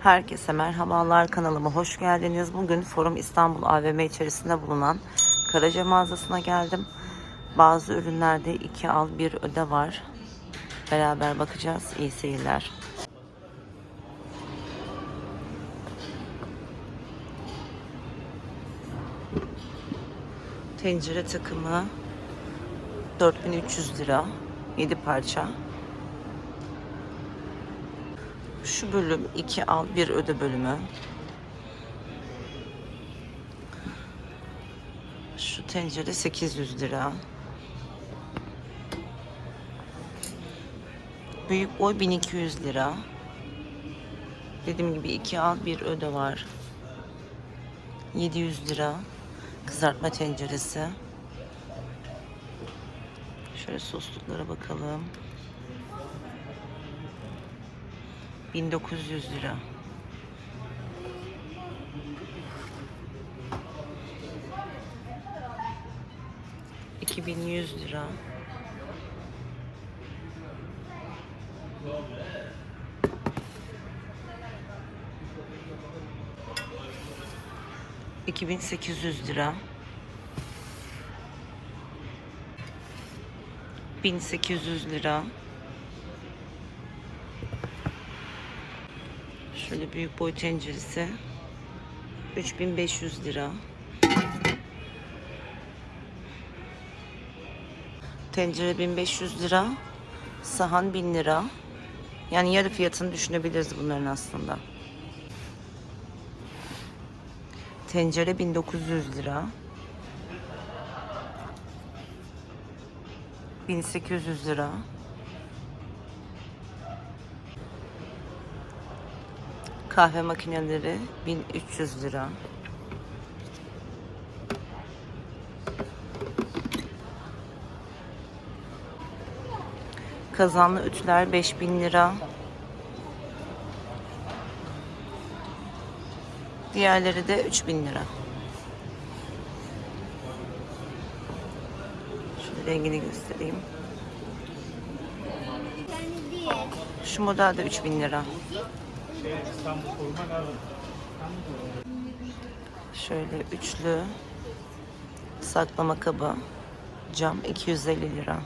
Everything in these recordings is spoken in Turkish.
Herkese merhabalar kanalıma hoş geldiniz. Bugün Forum İstanbul AVM içerisinde bulunan Karaca mağazasına geldim. Bazı ürünlerde iki al bir öde var. Beraber bakacağız. İyi seyirler. Tencere takımı 4300 lira. 7 parça. Şu bölüm 2 al bir öde bölümü. Şu tencere 800 lira. Büyük boy 1200 lira. Dediğim gibi 2 al bir öde var. 700 lira. Kızartma tenceresi. Şöyle sosluklara bakalım. 1900 lira. ...2100 lira. ...2800 lira. 1800 lira. Şöyle büyük boy tenceresi. 3500 lira. Tencere 1500 lira. Sahan 1000 lira. Yani yarı fiyatını düşünebiliriz bunların aslında. Tencere 1900 lira. 1800 lira. Kahve makineleri 1300 lira. Kazanlı ütüler 5000 lira. Diğerleri de 3000 lira. Şöyle rengini göstereyim. Şu model de 3000 lira. Şöyle üçlü saklama kabı cam 250 lira.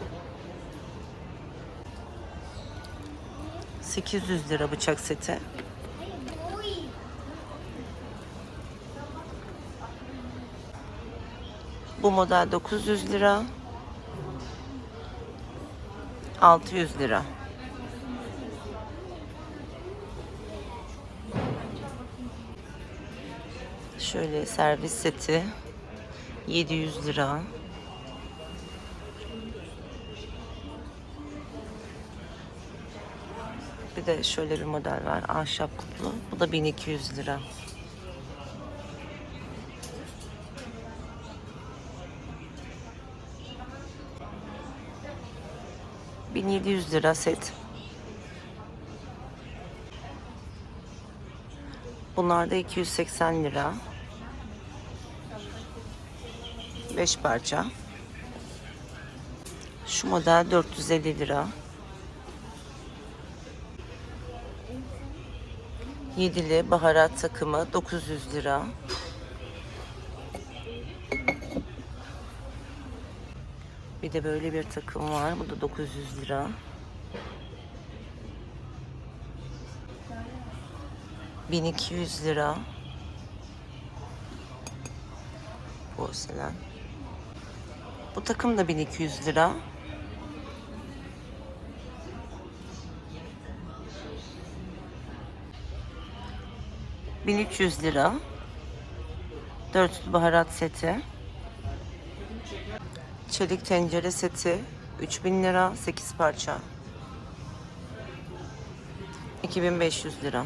800 lira bıçak seti. Bu model 900 lira. 600 lira. Şöyle servis seti 700 lira. Bir de şöyle bir model var. Ahşap kuplu. Bu da 1200 lira. ...1700 lira set. Bunlar da 280 lira. 5 parça. Şu model 450 lira. Yedili baharat takımı 900 lira. Bir de böyle bir takım var. Bu da 900 lira. Bin iki yüz lira. Porselen. Bu takım da 1200 lira. Bin üç yüz lira. Dörtlü baharat seti. Çelik tencere seti 3000 lira 8 parça. 2500 lira.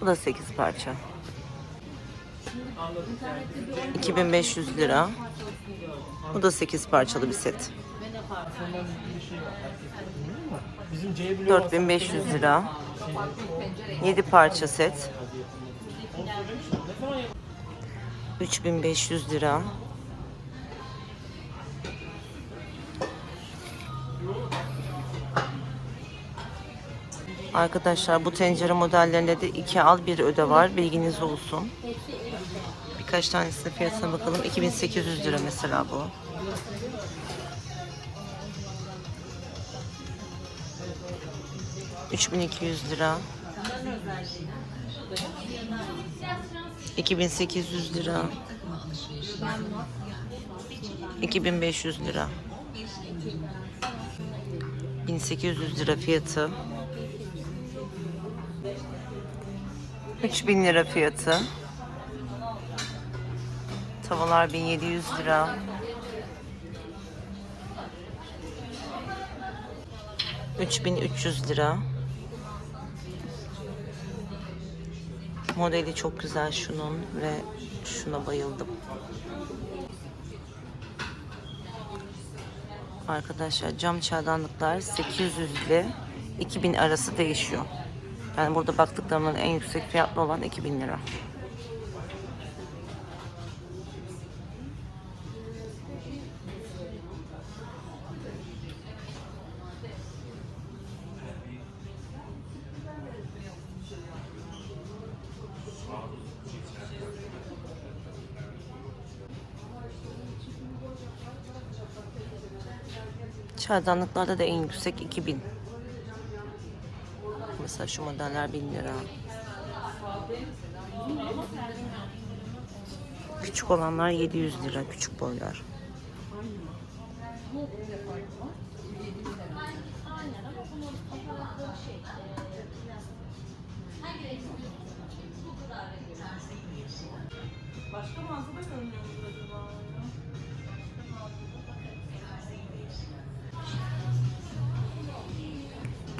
Bu da 8 parça. 2500 lira. Bu da 8 parçalı bir set. Bizim C bloğu 4500 lira. 7 parça set. 3500 lira. Arkadaşlar bu tencere modellerinde de iki al bir öde var. Bilginiz olsun. Birkaç tanesine fiyatına bakalım. 2800 lira mesela bu. ...3200 lira. 2800 lira. 2500 lira. 1800 lira fiyatı. 3000 lira fiyatı. Tavalar 1700 lira. ...3300 lira. Modeli çok güzel şunun ve şuna bayıldım. Arkadaşlar cam çaydanlıklar 800 ile 2000 arası değişiyor. Yani burada baktıklarımın en yüksek fiyatlı olan 2000 lira. Çaydanlıklarda da en yüksek 2000. Mesela şu modeller 1000 lira. Küçük olanlar 700 lira küçük boylar.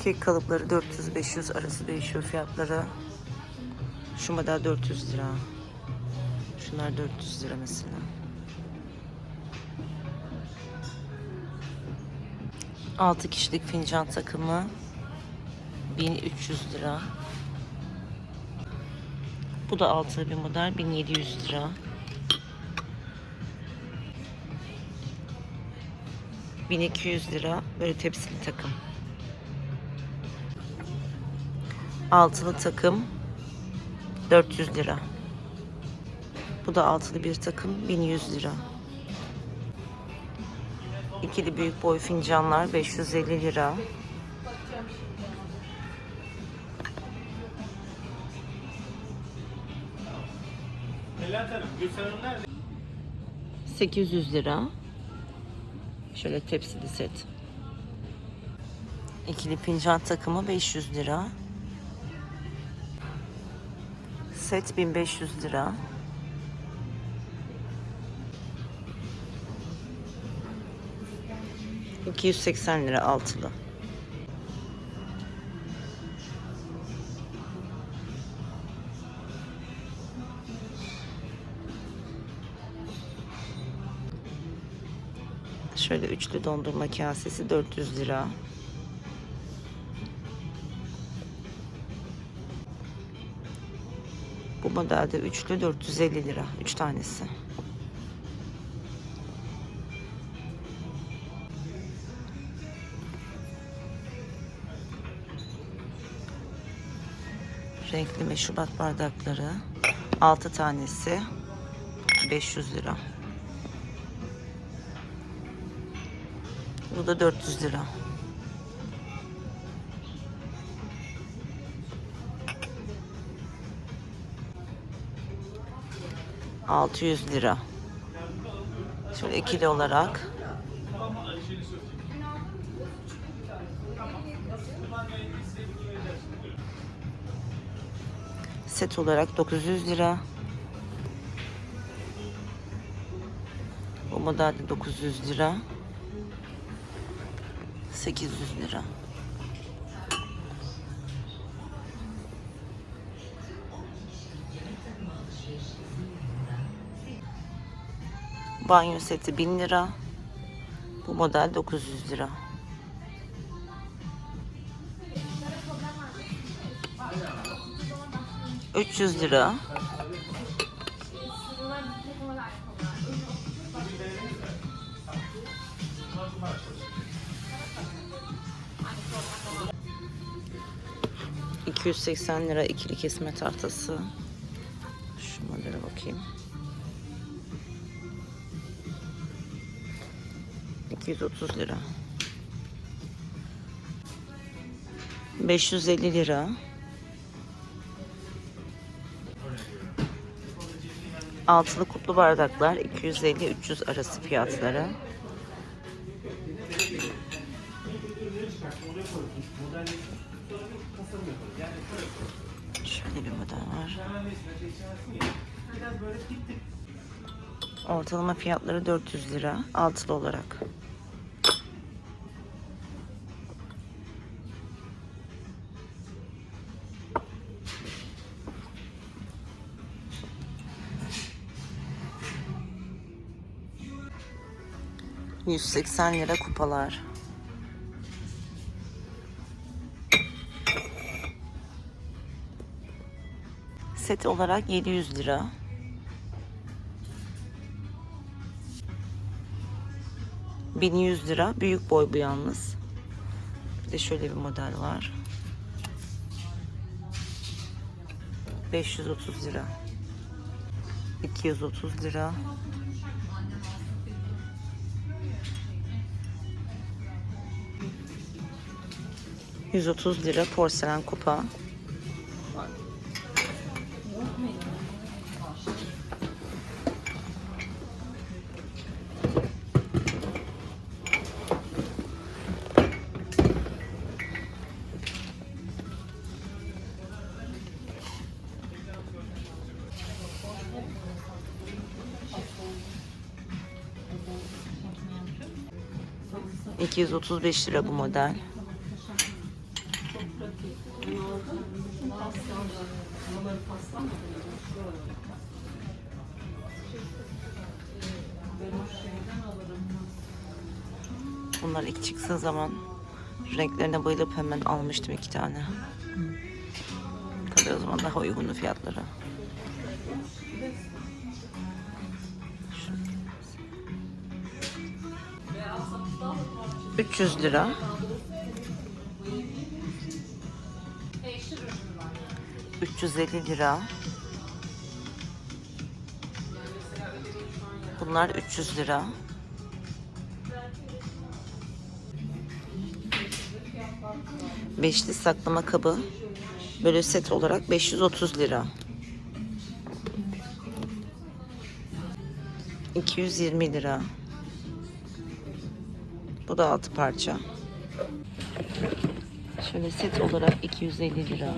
Kek kalıpları 400-500 arası değişiyor fiyatları. Şu model 400 lira. Şunlar 400 lira mesela. Altı kişilik fincan takımı 1300 lira. Bu da altı bir model 1700 lira. ...1200 lira böyle tepsili takım. Altılı takım 400 lira. Bu da altılı bir takım 1100 lira. İkili büyük boy fincanlar 550 lira. Hanım, Gülsen Hanım nerede? 800 lira. Şöyle tepsili set. İkili fincan takımı 500 lira. Set 1500 lira. ...280 lira altılı. Şöyle üçlü dondurma kasesi 400 lira. Bu modelde üçlü 450 lira. Üç tanesi. Renkli meşrubat bardakları. 6 tanesi 500 lira. Bu da 400 lira. Altı yüz lira. Şöyle ikili olarak. Set olarak 900 lira. Bu modelde 900 lira. 800 lira. Banyo seti 1000 lira. Bu model 900 lira. Üç yüz lira. 280 lira ikili kesme tahtası. Şu modele bakayım. 230 lira. 550 lira. Altılı kuplu bardaklar 250-300 arası fiyatları. Şöyle bir model var. Ortalama fiyatları 400 lira altılı olarak. ...180 lira kupalar. Set olarak 700 lira. ...1100 lira. Büyük boy bu yalnız. Bir de şöyle bir model var. 530 lira. 230 lira. ...130 lira porselen kupa. ...235 lira bu model. Bunlar ilk çıktığı zaman renklerine bayılıp hemen almıştım iki tane. Tabii o zaman daha uygundu fiyatları. 300 lira. ...350 lira. Bunlar 300 lira. Beşli saklama kabı. Böyle set olarak 530 lira. 220 lira. Bu da altı parça. Şöyle set olarak 250 lira.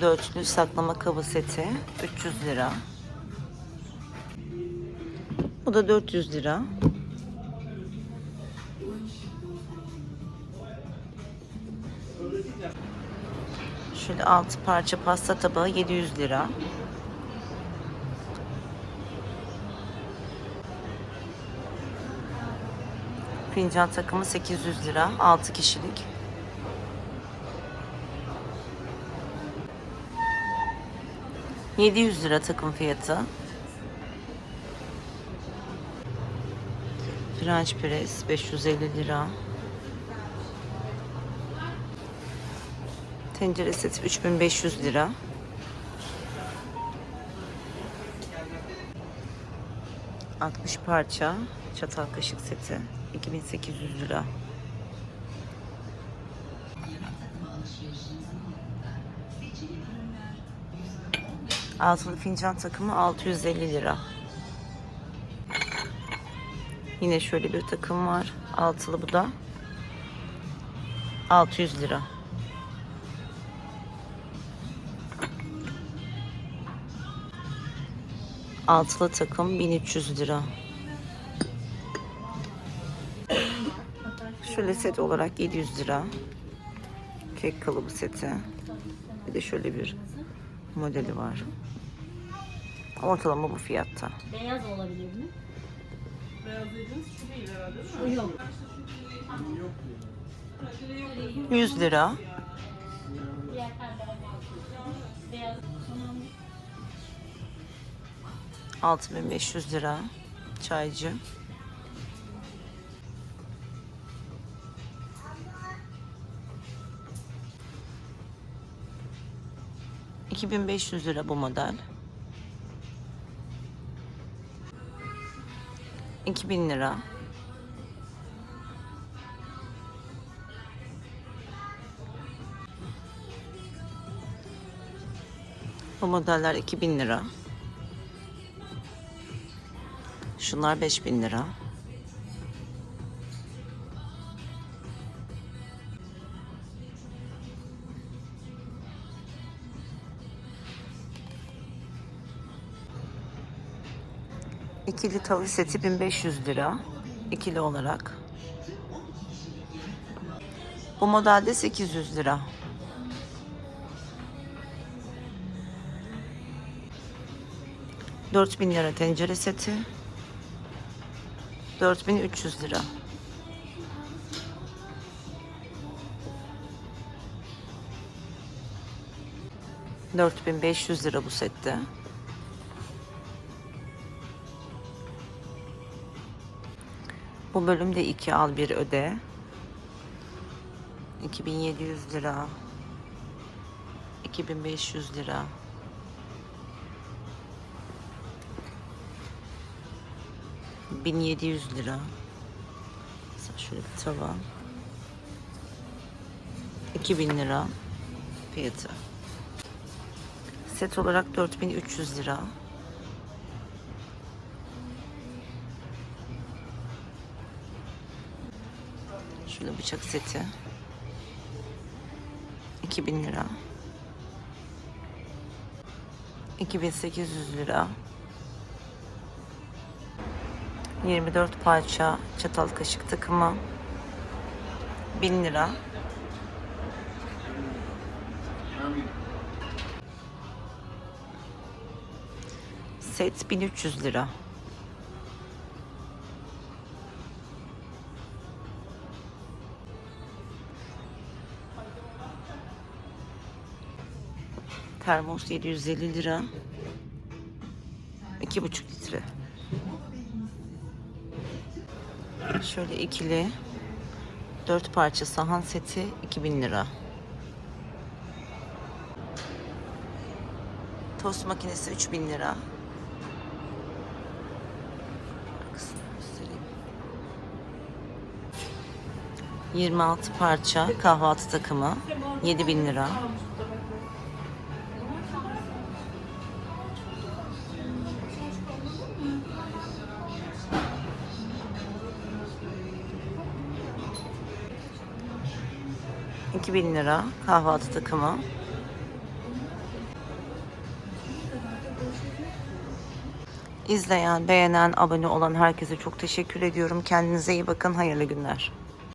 Dörtlü saklama kabı seti 300 lira. Bu da 400 lira. Şöyle altı parça pasta tabağı 700 lira. Fincan takımı 800 lira. 6 kişilik. ...700 lira takım fiyatı. French press 550 lira. Tencere seti 3500 lira. ...60 parça çatal kaşık seti 2800 lira. Altılı fincan takımı 650 lira. Yine şöyle bir takım var. Altılı bu da. 600 lira. Altılı takım 1300 lira. Şöyle set olarak 700 lira. Kek kalıbı seti. Bir de şöyle bir modeli var. Ortalama bu fiyatta. Beyaz olabilir mi? Beyaz dediğiniz şu değil herhalde değil mi? Yok. 100 lira. Pembe. Beyaz. Tamam. 6500 lira. Çaycı. 2500 lira bu model. 2000 lira. Bu modeller 2000 lira. Şunlar 5000 lira. İkili tavı seti 1500 lira. İkili olarak. Bu modelde 800 lira. Dört bin lira tencere seti. 4300 lira. Dört bin beş yüz lira bu sette. Bu bölümde iki al bir öde. 2700 lira. 2500 lira. Bin yedi yüz lira. Mesela şöyle bir tava. 2000 lira fiyatı. Set olarak 4300 lira. Şöyle bıçak seti. 2000 lira. 2800 lira. 24 parça çatal kaşık takımı. 1000 lira. Set 1300 lira. Termos 750 lira. 2,5 litre. Şöyle ikili 4 parça sahan seti 2000 lira. Tost makinesi 3000 lira. Arkasını göstereyim. 26 parça kahvaltı takımı 7000 lira. Bin lira kahvaltı takımı. İzleyen, beğenen, abone olan herkese çok teşekkür ediyorum. Kendinize iyi bakın. Hayırlı günler.